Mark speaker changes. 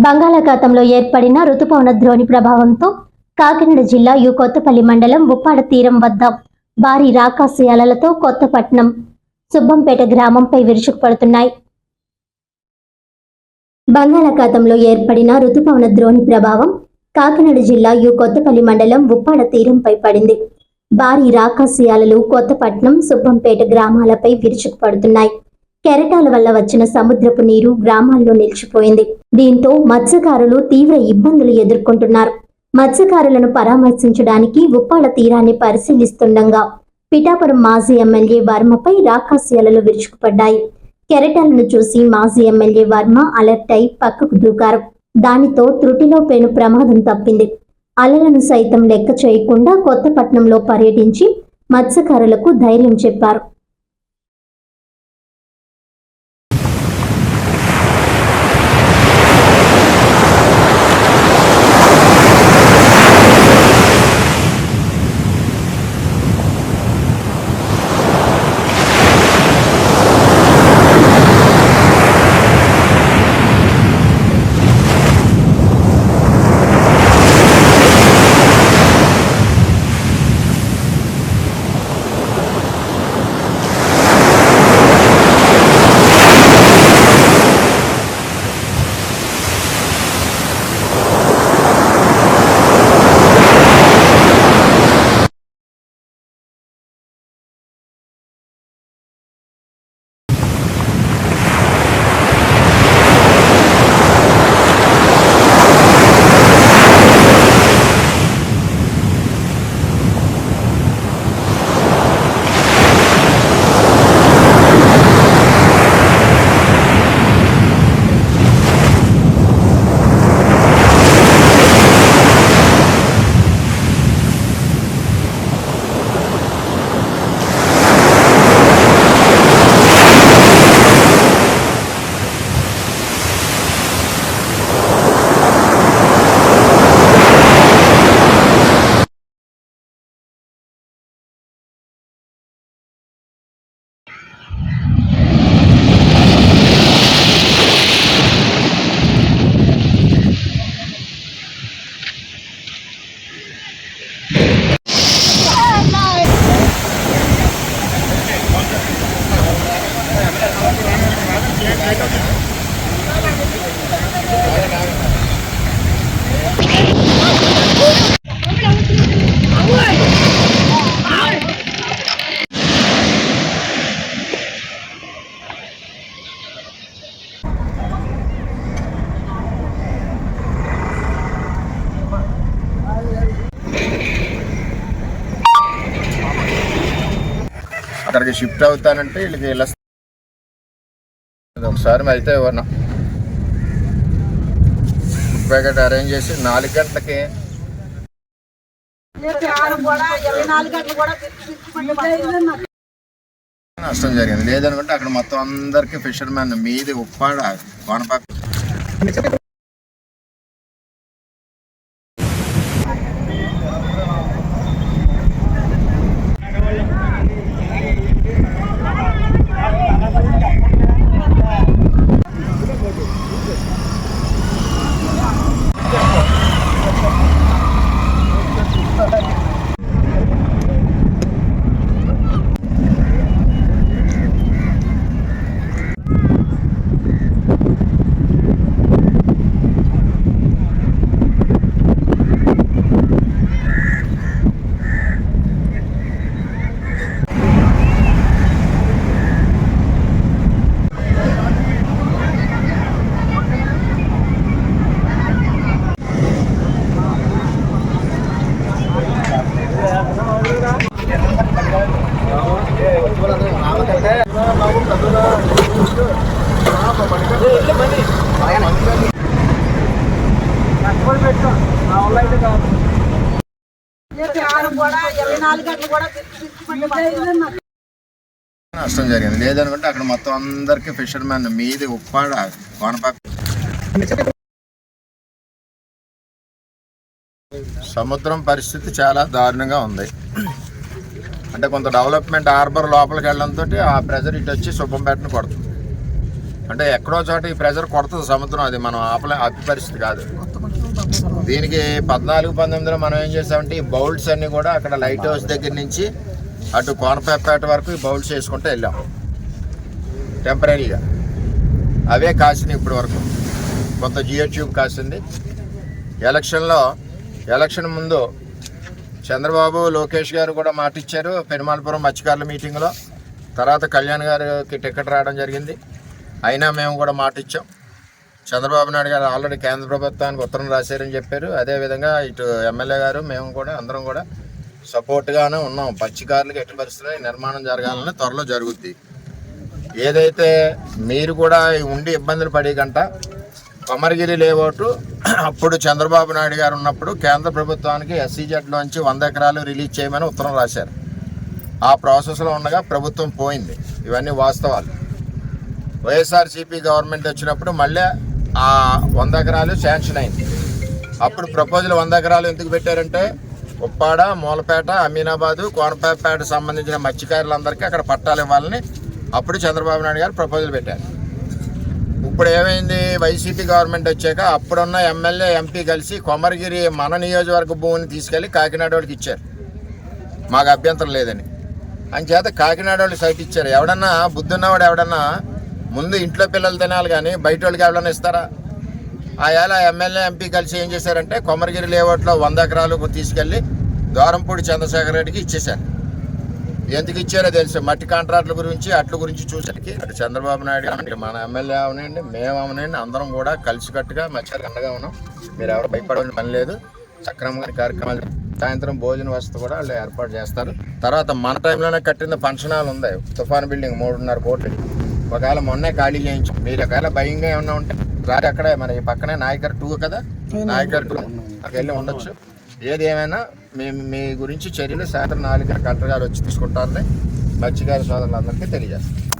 Speaker 1: బంగాళాఖాతంలో ఏర్పడిన రుతుపవన ద్రోణి ప్రభావంతో కాకినాడ జిల్లా యు కొత్తపల్లి మండలం ఉప్పాడ తీరం వద్ద భారీ రాకాసి అలలతో కొత్తపట్నం సుబ్బంపేట గ్రామంపై విరుచుకుపడుతున్నాయి బంగాళాఖాతంలో ఏర్పడిన రుతుపవన ద్రోణి ప్రభావం కాకినాడ జిల్లా యు కొత్తపల్లి మండలం ఉప్పాడ తీరంపై పడింది. భారీ రాకాసి అలలు కొత్తపట్నం సుబ్బంపేట గ్రామాలపై విరుచుకుపడుతున్నాయి కెరటాల వల్ల వచ్చిన సముద్రపు నీరు గ్రామాల్లో నిలిచిపోయింది. దీంతో మత్స్యకారులు తీవ్ర ఇబ్బందులు ఎదుర్కొంటున్నారు. మత్స్యకారులను పరామర్శించడానికి ఉప్పాడ తీరాన్ని పరిశీలిస్తుండగా పిఠాపురం మాజీ ఎమ్మెల్యే వర్మపై రాకాస్యాలలో విరుచుకుపడ్డాయి. కెరటాలను చూసి మాజీ ఎమ్మెల్యే వర్మ అలర్ట్ అయి పక్కకు దూకారు. దానితో త్రుటిలో పెను ప్రమాదం తప్పింది. అలలను సైతం లెక్క చేయకుండా కొత్తపట్నంలో పర్యటించి మత్స్యకారులకు ధైర్యం చెప్పారు.
Speaker 2: అక్కడికి షిఫ్ట్ అవుతానంటే వీళ్ళకి ఇలా ఒకసారి అయితే ఇవ్వను ఫుడ్ ప్యాకెట్ అరేంజ్ చేసి నాలుగు గంటలకి నష్టం జరిగింది. లేదనుకుంటే అక్కడ మొత్తం అందరికి ఫిషర్మెన్ మ్యాన్ మీది ఉప్పాడ వానపాక. నష్టం జరిగింది. లేదనుకుంటే అక్కడ మొత్తం అందరికి ఫిషర్ మ్యాన్ మీది ఉప్పాడ కోనపాక సముద్రం పరిస్థితి చాలా దారుణంగా ఉంది. అంటే కొంత డెవలప్మెంట్ హార్బర్ లోపలికి వెళ్ళడంతో ఆ ప్రెజర్ ఇటు వచ్చి సుబ్బంపేటను కొడుతుంది. అంటే ఎక్కడో చోట ఈ ప్రెజర్ కొడుతుంది సముద్రం. అది మనం ఆపలే ఆపే పరిస్థితి కాదు. దీనికి పద్నాలుగు పంతొమ్మిదిలో మనం ఏం చేసామంటే ఈ బౌల్స్ అన్ని కూడా అక్కడ లైట్ హౌస్ దగ్గర నుంచి అటు కోనపేట వరకు ఈ బౌల్స్ వేసుకుంటూ వెళ్ళాం. టెంపరీగా అవే కాసినాయి ఇప్పటి వరకు. కొంత జియో ట్యూబ్ కాసింది. ఎలక్షన్లో ఎలక్షన్ ముందు చంద్రబాబు లోకేష్ గారు కూడా మాట ఇచ్చారు పెరుమాళపురం మత్స్యకారుల మీటింగ్లో తర్వాత కళ్యాణ్ గారికి టికెట్ రావడం జరిగింది. అయినా మేము కూడా మాట ఇచ్చాం. చంద్రబాబు నాయుడు గారు ఆల్రెడీ కేంద్ర ప్రభుత్వానికి ఉత్తరం రాశారని చెప్పారు. అదేవిధంగా ఇటు ఎమ్మెల్యే గారు మేము కూడా అందరం కూడా సపోర్ట్గానే ఉన్నాం. పచ్చికారులకు ఎట్టి పరిస్థితుల్లో నిర్మాణం జరగాలని త్వరలో జరుగుద్ది. ఏదైతే మీరు కూడా ఉండి ఇబ్బందులు పడే గంట కొమరగిరి లేఅవుట్ అప్పుడు చంద్రబాబు నాయుడు గారు ఉన్నప్పుడు కేంద్ర ప్రభుత్వానికి ఎస్సీజెడ్లోంచి వంద ఎకరాలు రిలీజ్ చేయమని ఉత్తరం రాశారు. ఆ ప్రాసెస్లో ఉండగా ప్రభుత్వం పోయింది. ఇవన్నీ వాస్తవాలు. వైఎస్ఆర్సీపీ గవర్నమెంట్ వచ్చినప్పుడు మళ్ళీ ఆ వంద ఎకరాలు శాంక్షన్ అయింది. అప్పుడు ప్రపోజల్ వంద ఎకరాలు ఎందుకు పెట్టారంటే ఉప్పాడ మూలపేట అమీనాబాదు కోనపేట సంబంధించిన మత్స్యకారులందరికీ అక్కడ పట్టాలు ఇవ్వాలని అప్పుడు చంద్రబాబు నాయుడు గారు ప్రపోజల్ పెట్టారు. ఇప్పుడు ఏమైంది? వైసీపీ గవర్నమెంట్ వచ్చాక అప్పుడున్న ఎమ్మెల్యే ఎంపీ కలిసి కొమరగిరి మన నియోజకవర్గ భూమిని తీసుకెళ్ళి కాకినాడ వాళ్ళకి ఇచ్చారు. మాకు అభ్యంతరం లేదని. అంచేత కాకినాడ వాళ్ళు సైట్ ఇచ్చారు. ఎవడన్నా బుద్ధి ఉన్నవాడు ఎవడన్నా ముందు ఇంట్లో పిల్లలు తినాలి కానీ బయట వాళ్ళకి ఎవరైనా ఇస్తారా? ఆయాల ఎమ్మెల్యే ఎంపీ కలిసి ఏం చేశారంటే కొమరగిరి లేఅవుట్లో వంద ఎకరాలు తీసుకెళ్ళి దూరంపూడి చంద్రశేఖర్ రెడ్డికి ఇచ్చేశారు. ఎందుకు ఇచ్చారో తెలుసు. మట్టి కాంట్రాక్టుల గురించి అట్ల గురించి చూసరికి అటు చంద్రబాబు నాయుడు అంటే మన ఎమ్మెల్యే అవనండి మేము అవనండి అందరం కూడా కలిసికట్టుగా మచ్చారు అండగా ఉన్నాం. మీరు ఎవరు భయపడవలసిన పని లేదు. సక్రమంగా కార్యక్రమాలు సాయంత్రం భోజన వసతి కూడా వాళ్ళు ఏర్పాటు చేస్తారు. తర్వాత మన టైంలోనే కట్టిన ఫంక్షన్ హాల్ ఉంది తుఫాన్ బిల్డింగ్ మూడున్నర కోట్లు. ఒకవేళ మొన్నే ఖాళీ చేయించాం. మీరు ఒకవేళ భయంగా ఏమన్నా ఉంటే రారి అక్కడే మన ఈ పక్కనే నాయకర్ టూ కదా? నాయకర్ టూ. అక్కడికి వెళ్ళి ఉండొచ్చు. ఏది ఏమైనా మేము మీ గురించి చర్యలు సాయంత్రం నాలుగు కలెక్టర్ గారు వచ్చి తీసుకుంటారని మత్స్యకార సోదరులందరికీ తెలియజేస్తాం.